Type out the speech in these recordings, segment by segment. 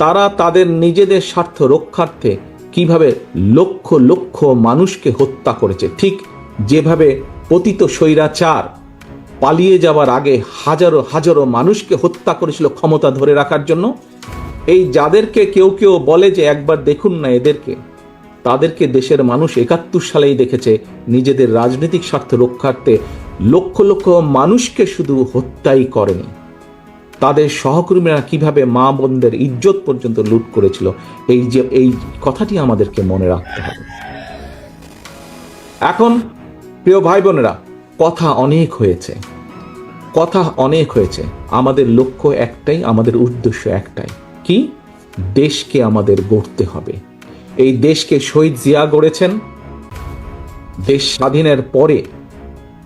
তারা তাদের নিজেদের স্বার্থ রক্ষার্থে কীভাবে লক্ষ লক্ষ মানুষকে হত্যা করেছে, ঠিক যেভাবে পতিত স্বৈরাচার পালিয়ে যাওয়ার আগে হাজারো হাজারো মানুষকে হত্যা করেছিল ক্ষমতা ধরে রাখার জন্য। এই যাদেরকে কেউ কেউ বলে যে একবার দেখুন না এদেরকে, তাদেরকে দেশের মানুষ একাত্তর সালেই দেখেছে নিজেদের রাজনৈতিক স্বার্থ রক্ষার্থে লক্ষ লক্ষ মানুষকে শুধু হত্যাই করেনি। তাদের সহকর্মীরা কীভাবে মা বোনদের ইজ্জত পর্যন্ত লুট করেছিল, এই যে, এই কথাটি আমাদেরকে মনে রাখতে হবে। এখন, প্রিয় ভাই বোনেরা কথা অনেক হয়েছে। কথা অনেক হয়েছে। আমাদের লক্ষ্য একটাই, আমাদের উদ্দেশ্য একটাই। কি? দেশকে আমাদের গড়তে হবে। এই দেশকে শহীদ জিয়া গড়েছেন। দেশ স্বাধীনের পরে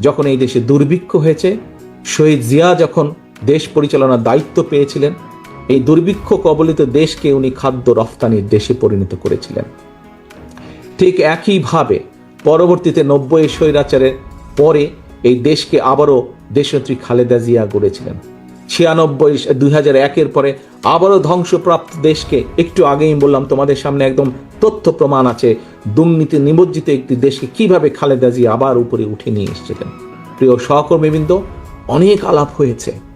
যখন এই দেশে দুর্ভিক্ষ হয়েছে, শহীদ জিয়া যখন দেশ পরিচালনার দায়িত্ব পেয়েছিলেন। এই দুর্ভিক্ষ কবলিত দেশকে উনি খাদ্য রফতানির দেশে পরিণত করেছিলেন। ঠিক একইভাবে পরবর্তীতে নব্বই স্বৈরাচারের পরে এই দেশকে আবারও দেশনেত্রী খালেদা জিয়া গড়েছিলেন। ছিয়ানব্বই, দুই হাজার একের পরে আবারও ধ্বংসপ্রাপ্ত দেশকে একটু আগেই বললাম, তোমাদের সামনে একদম তথ্য প্রমাণ আছে, দুর্নীতি নিমজ্জিত একটি দেশকে কীভাবে খালেদা জিয়া আবার উপরে উঠে নিয়ে এসেছিলেন। প্রিয় সহকর্মীবৃন্দ, অনেক আলাপ হয়েছে।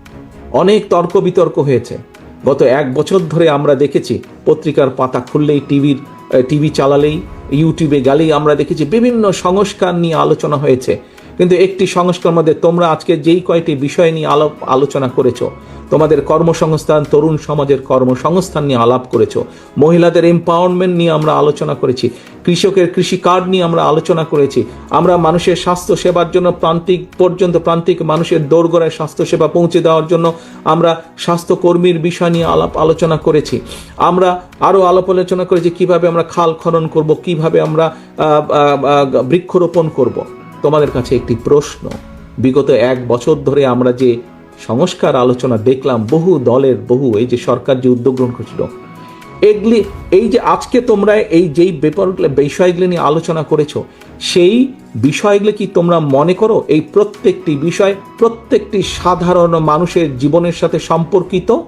অনেক তর্ক বিতর্ক হয়েছে। গত এক বছর ধরে আমরা দেখেছি, পত্রিকার পাতা খুললেই, টিভির টিভি চালালেই, ইউটিউবে গেলেই আমরা দেখেছি বিভিন্ন সংস্কার নিয়ে আলোচনা হয়েছে। কিন্তু একটি সংস্কার মধ্যে তোমরা আজকে যেই কয়টি বিষয় নিয়ে আলাপ আলোচনা করেছ, তোমাদের কর্মসংস্থান, তরুণ সমাজের কর্মসংস্থান নিয়ে আলাপ করেছ, মহিলাদের এম্পাওয়ারমেন্ট নিয়ে আমরা আলোচনা করেছি, কৃষকের কৃষি কার্ড নিয়ে আমরা আলোচনা করেছি, আমরা মানুষের স্বাস্থ্য সেবার জন্য প্রান্তিক পর্যন্ত প্রান্তিক মানুষের দোরগোড়ায় স্বাস্থ্য সেবা পৌঁছে দেওয়ার জন্য আমরা স্বাস্থ্যকর্মীর বিষয় নিয়ে আলাপ আলোচনা করেছি, আমরা আরও আলাপ আলোচনা করেছি কীভাবে আমরা খাল খনন করব, কীভাবে আমরা বৃক্ষরোপণ করব। তোমাদের কাছে একটি প্রশ্ন। বিগত এক বছর ধরে আমরা যে সংস্কার আলোচনা দেখলাম, বহু দলের, বহু এই যে সরকার যে উদ্যোগ গ্রহণ করেছিল, এগুলি, এই যে আজকে তোমরা এই যেই ব্যাপারগুলো বিষয়গুলি নিয়ে আলোচনা করেছ, সেই বিষয়গুলো কি তোমরা মনে করো? এই প্রত্যেকটি বিষয় প্রত্যেকটি সাধারণ মানুষের জীবনের সাথে সম্পর্কিত?